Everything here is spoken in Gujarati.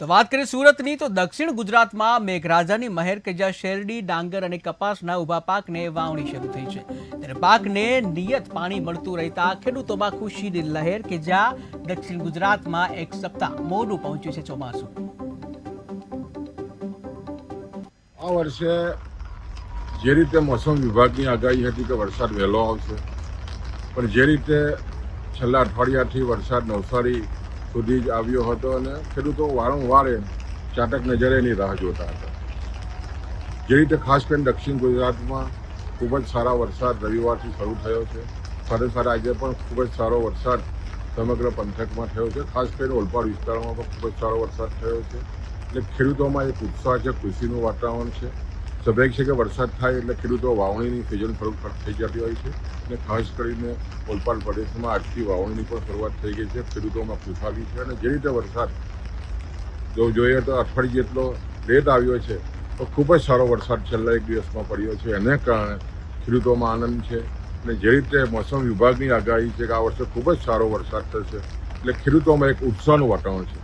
તો વાત કરીએ સુરતની, તો દક્ષિણ ગુજરાતમાં મેઘરાજાની મહેર કે જ્યાં શેરડી, ડાંગર અને કપાસના ઊભા પાકને વાવણી શરૂ થઈ છે. ત્યારે પાકને નિયત પાણી મળતું રહેતા ખેડૂતોમાં ખુશીની લહેર કે જ્યાં દક્ષિણ ગુજરાતમાં એક સપ્તાહ મોડું પહોંચ્યું છે ચોમાસું. આ વર્ષે જે રીતે મોસમ વિભાગની આગાહી હતી કે વરસાદ વહેલો આવશે, પણ જે રીતે છેલ્લા અઠવાડિયાથી વરસાદ નવસારી સુધી જ આવ્યો હતો અને ખેડૂતો વારંવાર ચાટક નજરે એની રાહ જોતા હતા. જે રીતે ખાસ કરીને દક્ષિણ ગુજરાતમાં ખૂબ જ સારા વરસાદ રવિવારથી શરૂ થયો છે. સાથે સાથે આજે પણ ખૂબ જ સારો વરસાદ સમગ્ર પંથકમાં થયો છે. ખાસ કરીને ઓલપાડ વિસ્તારોમાં પણ ખૂબ જ સારો વરસાદ થયો છે. એટલે ખેડૂતોમાં એક ઉત્સાહ છે, ખુશીનું વાતાવરણ છે. સ્વાભાવિક છે કે વરસાદ થાય એટલે ખેડૂતો વાવણીની સિઝન શરૂ થઈ જતી હોય છે. અને ખાસ કરીને ઓલપાડ પ્રદેશમાં આજથી વાવણીની પણ શરૂઆત થઈ ગઈ છે. ખેડૂતોમાં ખુશાલી છે અને જે રીતે વરસાદ જો જોઈએ તો અઠવાડિયે જેટલો રેત આવ્યો છે, તો ખૂબ જ સારો વરસાદ છેલ્લા એક દિવસમાં પડ્યો છે. એને કારણે ખેડૂતોમાં આનંદ છે અને જે રીતે મોસમ વિભાગની આગાહી છે કે આ વર્ષે ખૂબ જ સારો વરસાદ થશે, એટલે ખેડૂતોમાં એક ઉત્સાહનું વાતાવરણ છે.